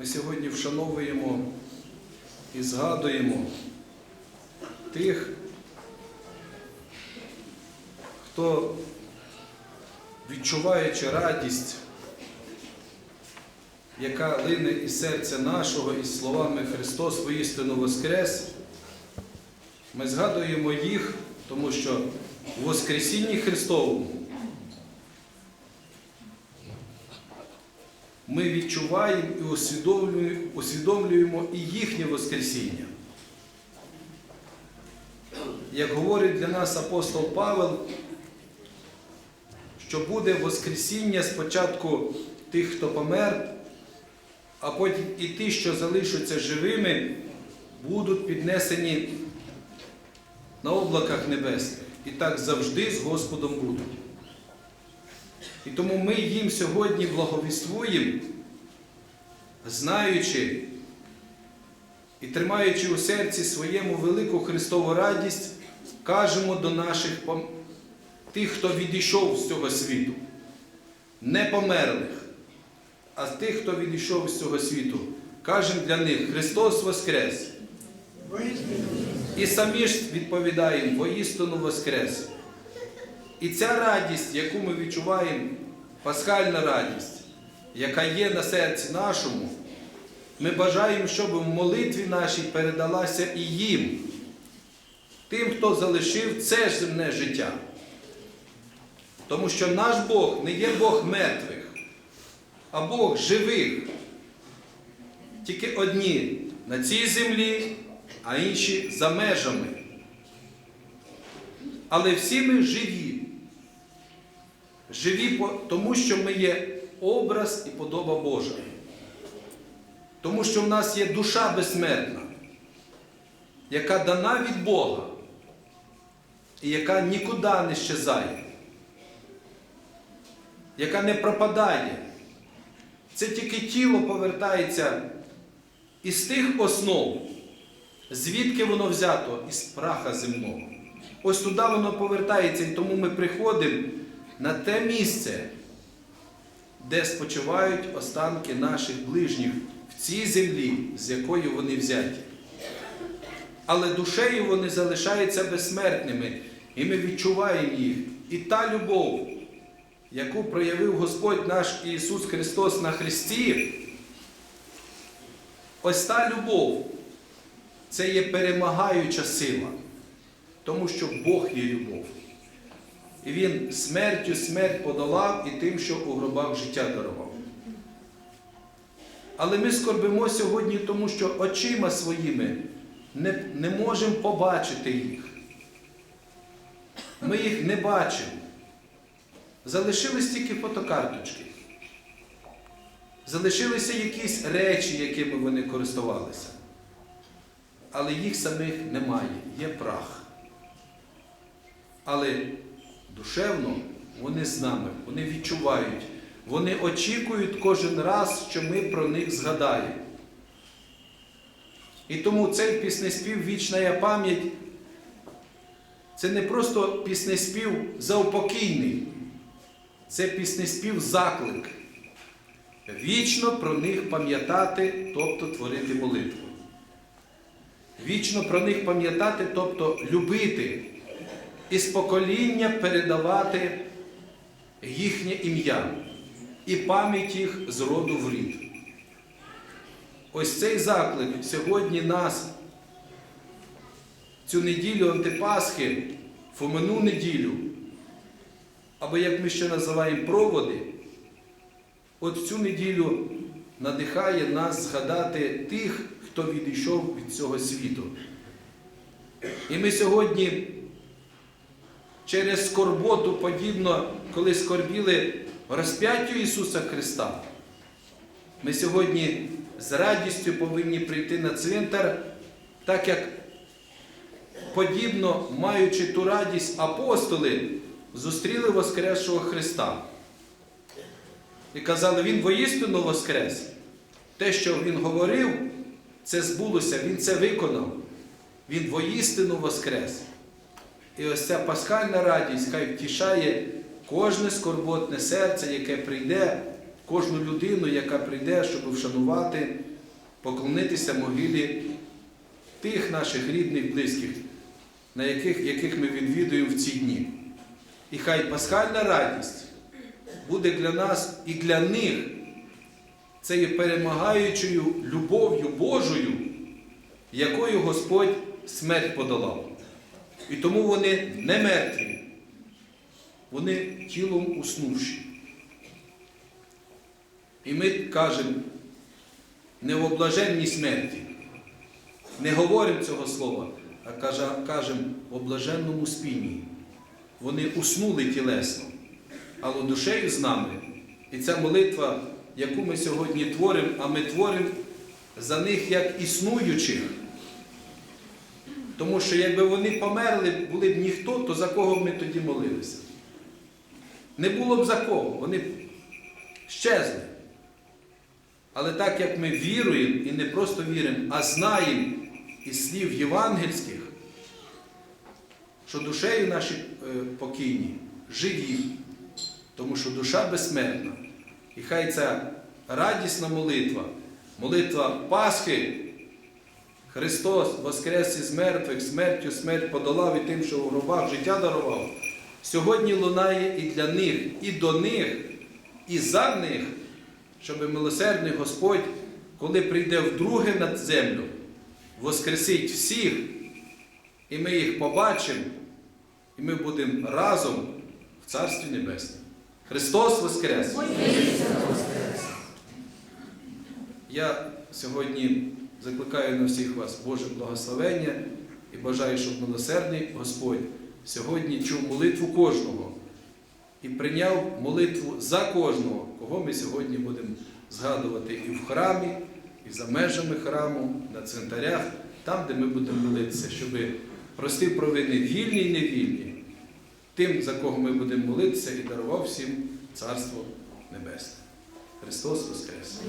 Ми сьогодні вшановуємо і згадуємо тих, хто, відчуваючи радість, яка лине із серця нашого із словами Христос воістину Воскрес, ми згадуємо їх, тому що у Воскресінні Христовому ми відчуваємо і усвідомлюємо, усвідомлюємо і їхнє Воскресіння. Як говорить для нас апостол Павел, що буде Воскресіння спочатку тих, хто помер, а потім і ті, що залишаться живими, будуть піднесені на облаках небесних. І так завжди з Господом будуть. І тому ми їм сьогодні благовіствуємо, знаючи і тримаючи у серці своєму велику Христову радість, кажемо до наших тих, хто відійшов з цього світу, не померлих, а тих, хто відійшов з цього світу, кажемо для них Христос Воскрес! І самі ж відповідаємо воістину Воскрес! І ця радість, яку ми відчуваємо, пасхальна радість, яка є на серці нашому, ми бажаємо, щоб в молитві нашій передалася і їм, тим, хто залишив це ж земне життя. Тому що наш Бог не є Бог мертвих, а Бог живих. Тільки одні на цій землі, а інші за межами. Але всі ми живі. Живі, тому що ми є образ і подоба Божа. Тому що в нас є душа безсмертна, яка дана від Бога і яка нікуди не щезає, яка не пропадає. Це тільки тіло повертається із тих основ, звідки воно взято із праха земного. Ось туди воно повертається, і тому ми приходимо на те місце, де спочивають останки наших ближніх в цій землі, з якою вони взяті. Але душею вони залишаються безсмертними, і ми відчуваємо їх. І та любов, яку проявив Господь наш Ісус Христос на Христі, ось та любов, це є перемагаюча сила, тому що Бог є любов. І Він смертю смерть подолав і тим, що у гробах життя дарував. Але ми скорбимо сьогодні, тому що очима своїми не, не можемо побачити їх. Ми їх не бачимо. Залишились тільки фотокарточки. Залишилися якісь речі, якими вони користувалися. Але їх самих немає, є прах. Але душевно вони з нами, вони відчувають, вони очікують кожен раз, що ми про них згадаємо. І тому цей піснеспів Вічна пам'ять це не просто піснеспів заупокійний, це піснеспів заклик. Вічно про них пам'ятати, тобто творити молитву. Вічно про них пам'ятати, тобто любити і з покоління передавати їхнє ім'я і пам'ять їх з роду в рід. Ось цей заклик сьогодні нас, цю неділю Антипасхи, Фомину неділю, або як ми ще називаємо проводи, от цю неділю надихає нас згадати тих, хто відійшов від цього світу. І ми сьогодні через скорботу, подібно, коли скорбіли розп'яттю Ісуса Христа, ми сьогодні з радістю повинні прийти на цвинтар, так як подібно, маючи ту радість, апостоли зустріли Воскресшого Христа. І казали, Він воістину Воскрес. Те, що Він говорив, це збулося, Він це виконав. Він воістину Воскрес. І ось ця пасхальна радість хай втішає кожне скорботне серце, яке прийде кожну людину, яка прийде, щоб вшанувати, поклонитися могилі тих наших рідних, близьких, на яких, яких ми відвідуємо в ці дні. І хай пасхальна радість буде для нас і для них цією перемагаючою любов'ю Божою, якою Господь смерть подолав. І тому вони не мертві, вони тілом уснувші. І ми кажемо не в облаженній смерті, не говоримо цього слова, а кажемо в облаженному спінні. Вони уснули тілесно, але душею з нами. І ця молитва, яку ми сьогодні творимо, а ми творимо за них як існуючих. Тому що якби вони померли, були б ніхто, то за кого б ми тоді молилися? Не було б за кого, вони б щезли. Але так як ми віруємо і не просто віримо, а знаємо із слів євангельських, що душею наші е, покійні живі, тому що душа безсмертна. І хай ця радісна молитва, молитва Пасхи, Христос воскрес із мертвих, смертю смерть подолав і тим, що у гробах життя дарував, сьогодні лунає і для них, і до них, і за них, щоб милосердний Господь, коли прийде вдруге на землю, воскресить всіх, і ми їх побачимо, і ми будемо разом в Царстві Небесному. Христос Воскрес! Я сьогодні закликаю на всіх вас Боже благословення і бажаю, щоб милосердний Господь сьогодні чув молитву кожного і прийняв молитву за кожного, кого ми сьогодні будемо згадувати і в храмі, і за межами храму, на цвинтарях, там, де ми будемо молитися, щоб простив провини вільні і невільні, тим, за кого ми будемо молитися, і дарував всім Царство Небесне. Христос Воскрес!